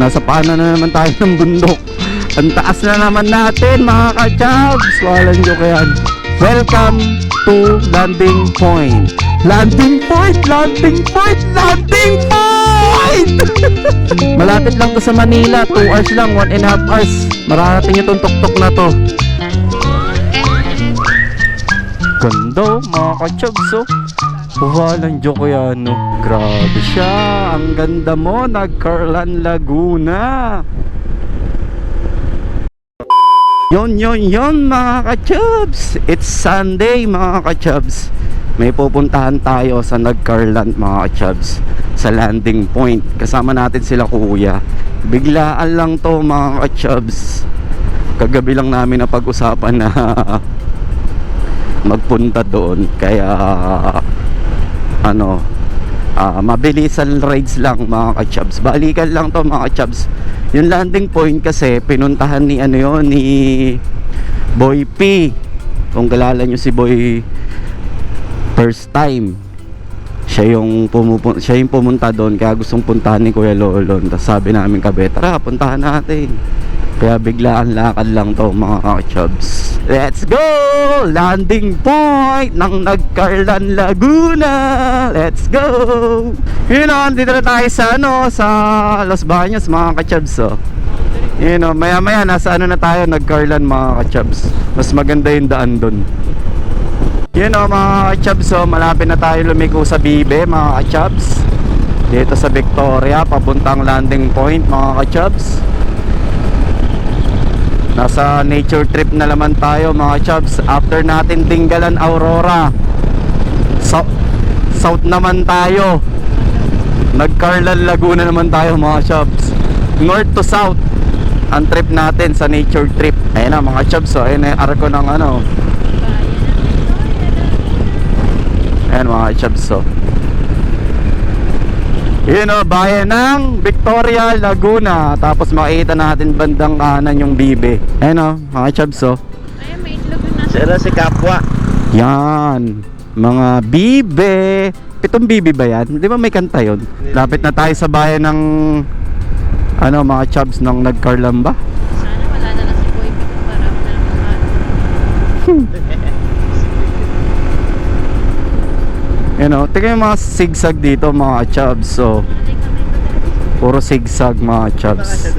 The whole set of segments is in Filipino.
Nasa paanan na naman tayo ng bundok. Ang taas na naman natin mga kachabs. Walang joke yan. Welcome to landing point. Landing point! Landing point! Landing point! Malapit lang to sa Manila. 2 hours lang. 1 and a half hours. Mararating itong tuktok na to. Ganda mga kachabs oh. Walang joke yan no. Grabe siya. Ang ganda mo. Nag-Carlan Laguna. Yon yon yon mga kachubs It's Sunday mga kachubs May pupuntahan tayo sa Nagcarland mga kachubs Sa landing point Kasama natin sila kuya Biglaan lang to mga kachubs Kagabi lang namin na pag-usapan na Magpunta doon Kaya Ano ah mabilisan rides lang mga kachubs. Balikan lang to mga kachubs. Yung landing point kasi pinuntahan ni ano yun ni Boy P. Kung galala nyo si Boy First time siya yung pumupunta siya yung pumunta doon kaya gustong puntahan ni Kuya Lolo. Tapos sabi namin kabe tara puntahan natin. Kaya biglaan lakad lang to mga kachubs. Let's go! Landing point ng Nagcarlan Laguna. Let's go! Yun o dito na tayo sa ano sa Los Baños mga kachubs oh. Yun o maya maya nasa ano na tayo Nagcarlan mga kachubs. Mas maganda yung daan doon yun o mga kachabs o, malapit na tayo lumiko sa Bibe mga kachabs Dito sa Victoria, papuntang landing point mga kachabs Nasa nature trip na naman tayo mga kachabs After natin tinggalan Aurora. So, South naman tayo. Nagcarlan Laguna naman tayo mga kachabs North to South ang trip natin sa nature trip. Ayun na mga kachabs o, ayun na yung arko ng ano Ayan mga chubs oh. Yun oh, bayan ng Victoria, Laguna Tapos makikita natin bandang kanan yung bibe Ayan oh, mga chubs oh. Ay, may itlog yung nasa. Sira si Kapwa. Yan Mga bibe Pitong bibe ba yan? Di ba may kanta yun? Lapit na tayo sa bayan ng Ano mga chubs ng nagkarlam ba? Sana wala na lang si Boy Pico para na lang Yan oh, tingnan yung mga zigzag dito mga chubs So, kami puro zigzag mga chubs.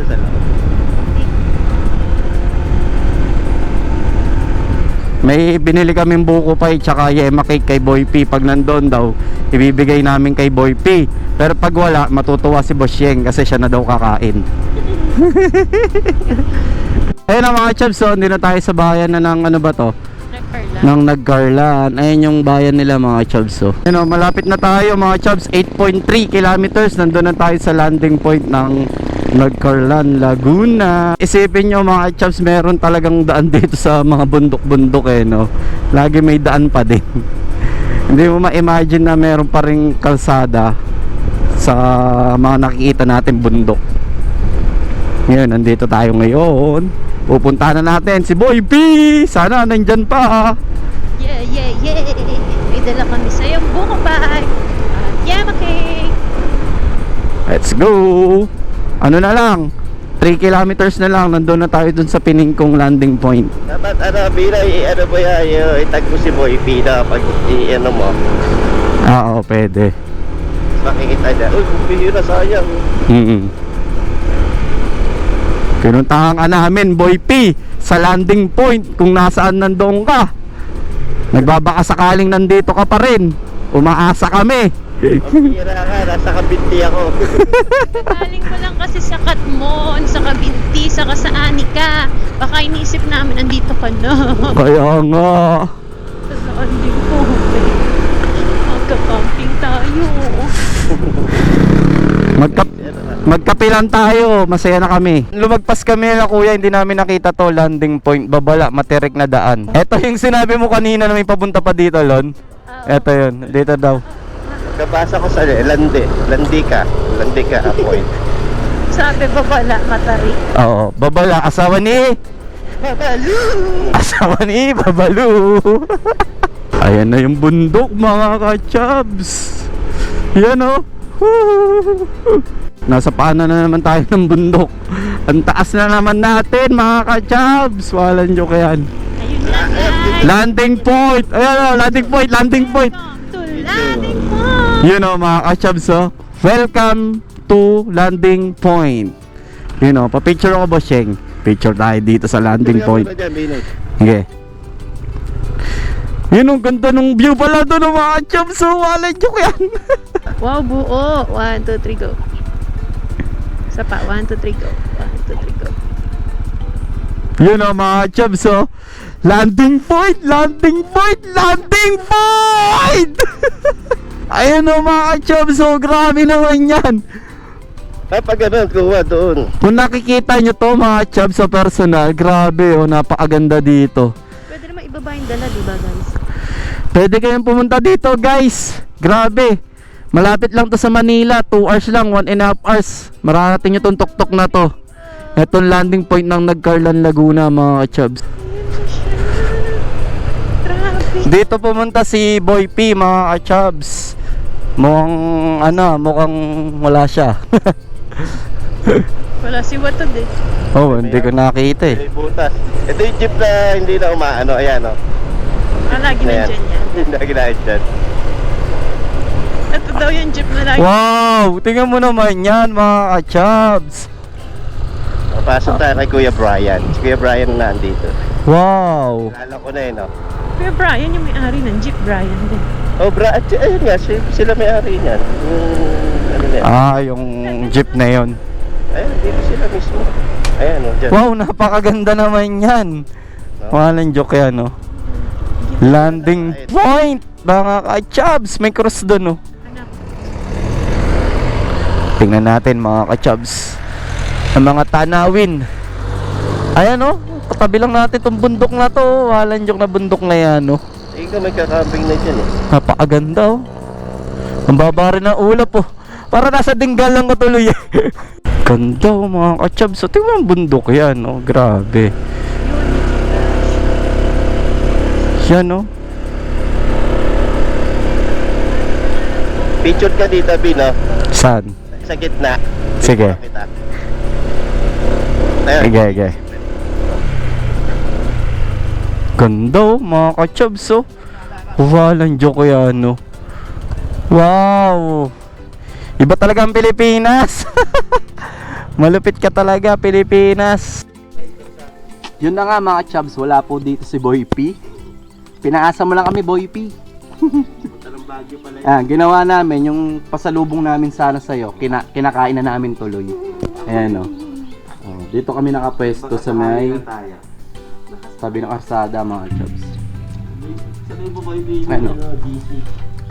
May binili kaming buko pa tsaka yema cake kay Boy P Pag nandun daw, ibibigay namin kay Boy P Pero pag wala, matutuwa si Boss Yeng kasi siya na daw kakain Ayun na mga chaps, so hindi na tayo sa bayan na ng ano ba to? Ng Nagcarlan Ayun yung bayan nila mga chaps so. Ayun o, malapit na tayo mga chaps 8.3 kilometers. Nandun na tayo sa landing point ng Nagcarlan, Laguna. Isipin nyo mga chaps meron talagang daan dito sa mga bundok-bundok eh no? Lagi may daan pa din. Hindi mo ma-imagine na meron pa rin kalsada Sa mga nakikita natin bundok. Ngayon, nandito tayo ngayon Pupuntahan na natin si Boy P Sana nandyan pa Yeah, yeah, yeah. May dala kami sa iyong buko bag. At yama cake. Let's go! Ano na lang? 3 kilometers na lang, nandun na tayo dun sa piningkong landing point. Dapat ano, Bira, i- ano po yan, itag mo si Boy P na pag i-ano mo, Ah, Oo, pwede. makikita niya, uy, bihira sayang. Mm Pinuntahan ka namin, Boy P, sa landing point kung nasaan nandoon ka. Nagbabaka sakaling nandito ka pa rin. Umaasa kami. Bihira ka, nasa kabinti ako. Galing mo lang kasi sa Katmon, sa Kabinti, sa Kasaanika. Baka iniisip namin andito ka na. Kaya nga. Saan din po? Magka-camping tayo. Magka Magkapilan tayo, masaya na kami. Lumagpas kami na kuya, hindi namin nakita to landing point, babala, materik na daan. Ito yung sinabi mo kanina na may papunta pa dito, Lon. Ito yun, dito daw. Kabasa ko sa landi, landi ka, landi ka, point. Sabi ba wala, matarik. Oo, babala, asawa ni... Babalu! Asawa ni Babalu. Ayan na yung bundok mga ka-chubs. Yan o. Nasa paanan na naman tayo ng bundok. Ang taas na naman natin mga ka-chubs. Walang joke yan. Ayun na guys. Landing point! Ayan o, landing point, landing point! To landing point. You know mga ka-chubs oh. Welcome to landing point. You know, pa-picture ako bossing. Picture tayo dito sa landing point. Okay. Yun ang ganda ng view pala doon ng mga chubs. So, wala joke yan. Wow, buo. 1, 2, 3, go. Isa pa. 1, 2, 3, go. 1, 2, 3, go. Yun ang mga chubs oh. Landing point! Landing point! Landing point! Ayun o mga chubs oh. Grabe naman yan. Ay, pag ganun, kuha doon. Kung nakikita nyo to mga chubs sa personal, grabe oh. Napakaganda dito. Pwede naman ibaba yung dala, di ba? Pwede kayong pumunta dito guys. Grabe. Malapit lang to sa Manila. 2 hours lang. 1 and a half hours. Mararating nyo tong tuktok na to. Itong landing point ng Nagcarlan Laguna mga chubs. Dito pumunta si Boy P mga chubs. Mukhang ano, mukhang wala siya. Wala si Watod eh. oh, hindi ko nakita eh. Butas. Ito yung jeep na hindi na umaano. Ayan, oh. Ah, lagi Ayan. nandyan yan. Hindi na ginahit dyan. Ito daw yung jeep na lagi. Wow! Tingnan mo naman yan mga chubs. Pasok tayo kay Kuya Brian. Si Kuya Brian na nandito. Wow! Kilala ko na yun, oh. Kuya Brian yung may-ari ng jeep, Brian din. Oh, Bra, at ayun nga, si- sila may-ari niyan. Yung, ano na yan. Ah, yung jeep na yon. Ayun, dito sila mismo. Ayan, oh, dyan. Wow, napakaganda naman yan. Walang joke yan, no? Landing point! Mga ka-chubs, may cross doon? Anak. Tingnan natin, mga ka-chubs. Ang mga tanawin. Ayan, no? Katabi lang natin itong bundok na to. Walang joke na bundok na yan, no? Ikaw may kakambing na dyan, eh. Napakaganda, oh. Ang baba rin ng ulap, oh. Para nasa dinggal lang ko tuloy, eh. Ganda, oh, mga ka-chubs. So, tingnan ang bundok yan, oh. Grabe. Yan, oh. Picture ka dito, Bin, oh. Saan? Sa gitna. Sige. Kita. Ayun. Sige, sige. Ganda oh, mga ka-chubs oh. Walang joke yan no. Wow! Iba talaga ang Pilipinas. Malupit ka talaga, Pilipinas. Yun na nga mga chubs, wala po dito si Boy P. Pinaasa mo lang kami, Boy P. ah, ginawa namin yung pasalubong namin sana sa'yo. Kina kinakain na namin tuloy. Ayan o. Oh, dito kami nakapwesto sa may tabi ng karsada mga chubs. Ano?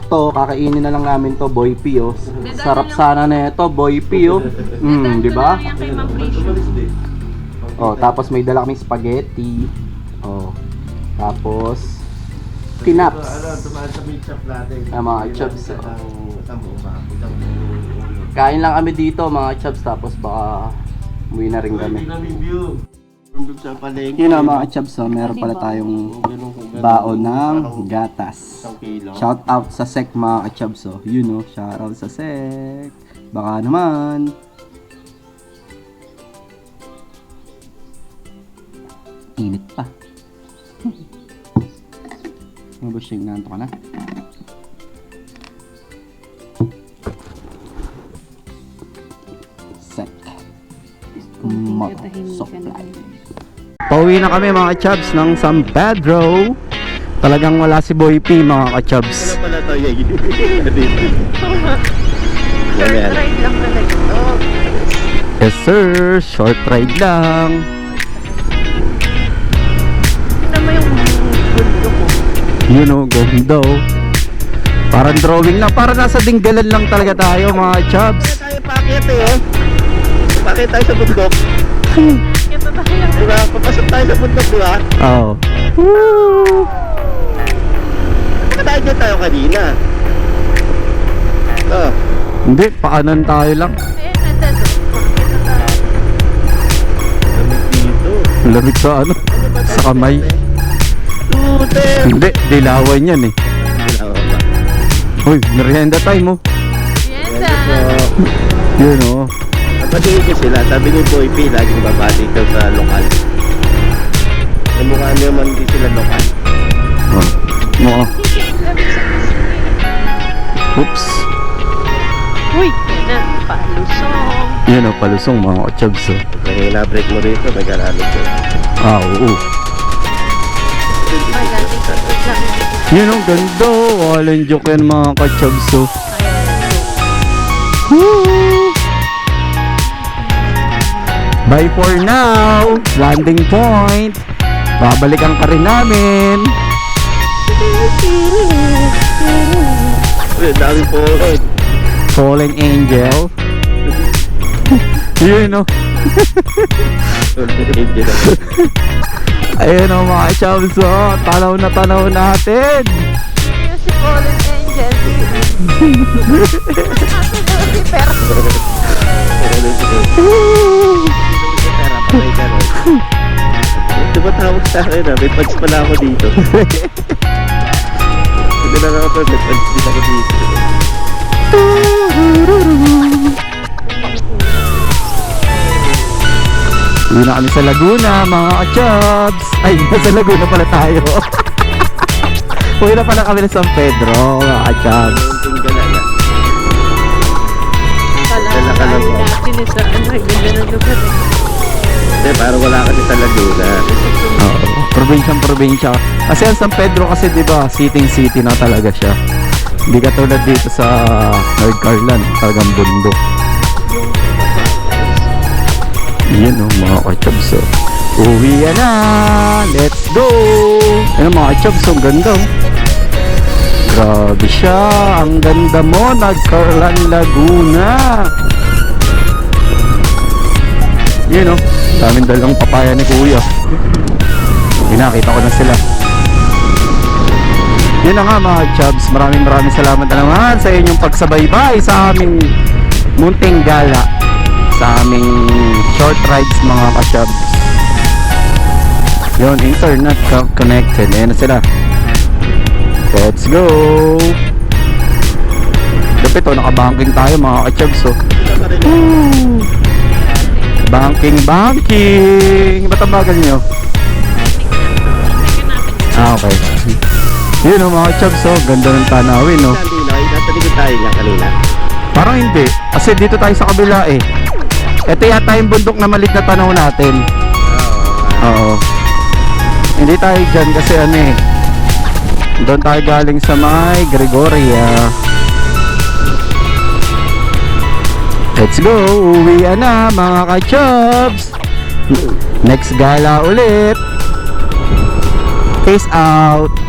To, kakainin na lang namin to, Boy P oh. Sarap sana na ito, Boy P oh. Mm, di ba? Oh, tapos may dala kaming spaghetti. Oh. Tapos tinaps. Ah, mga chubs. oh. Kain lang kami dito mga chubs tapos baka umuwi na rin kami. Yun na mga chubs, oh, meron pala tayong baon ng gatas. Shout out sa SEC mga ka-chubs oh. Yun oh, shout out sa SEC. Baka naman. Init pa. Ano ba siyang nanto ka na? Motor supply. Pauwi na kami mga chubs ng San Pedro. Talagang wala si Boy P mga ka-chubs. Ano pala to, Yay? dito. Short ride lang pala ito. Yes sir, short ride lang. You know, ganda oh. Parang drawing lang, parang nasa dinggalan lang talaga tayo mga chubs. tayo pakit eh, oh. Pakit tayo sa bundok. Diba? Papasok tayo sa bundok, diba? Oo. Woo! Baka tayo dyan tayo kanina. Oh. Hindi, paanan tayo lang. Tayo. Dito. Lamig sa ano, sa kamay. Tute! Hindi, dilawan yan eh. Oo ba? Uy, merienda time oh. Po. Yun oh. Patingin ko sila, sabi ni Boy P, laging babalik daw sa lokal. Yung mukha naman hindi sila lokal. Oh. Mo. Oops. Uy, yan na, palusong. Yan o, palusong mga kachabs. Oh. Kanina break mo rito, nag-aralo ko. Ah, oo. Yun ang ganda. Walang joke yan mga kachabs. Oh. Bye for now. Landing point. Babalikan ka rin namin. Ang dami ulit. Fallen Angel. Yun o. Hindi na. Ayun o mga kachabs. Oh. Tanaw na tanaw natin. Si Fallen Angel. Pero Pera, patay ka ron. Tumatawag sa akin ah, may pads pala ako dito. Hindi na ako may pads din ako dito. Uwi na kami sa Laguna, mga kachabs. Ay, nasa Laguna pala tayo. Uwi na pala kami na San Pedro, mga pala Dala ka lang. sa. Hindi, parang wala kasi sa Laguna. Oo, probinsyang probinsya. Kasi ang San Pedro kasi 'di ba, city city na talaga siya. Hindi katulad dito sa North Carolina, talagang bundok. Yan oh, mga kachabs oh. Uwi na! Let's go! Ayun mga kachabs, ang ganda oh. Grabe siya, ang ganda mo, Nagcarlan Laguna. Yun oh, daming dalang papaya ni Kuya. Pinakita ko na sila. Yun na nga mga chubs, maraming maraming salamat na naman sa inyong pagsabaybay sa aming munting gala sa aming short rides mga ka-chubs. Yun, internet co- connected. Ayan na sila. Let's go! Dapat oh, nakabanking tayo mga ka-chubs oh. Woo! Banking, banking! Ba't ang bagal nyo? Ah, okay. Yun oh, mga chubs, oh. Ganda ng tanawin, oh. Nasa likod tayo niya kanina. Parang hindi. Kasi dito tayo sa kabila, eh. Ito yata yung bundok na malit na tanaw natin. Oo. Oo. Hindi tayo dyan kasi ano eh. Doon tayo galing sa may Gregoria. Let's go! Uwi na mga ka-chubs! Next gala ulit! Peace out!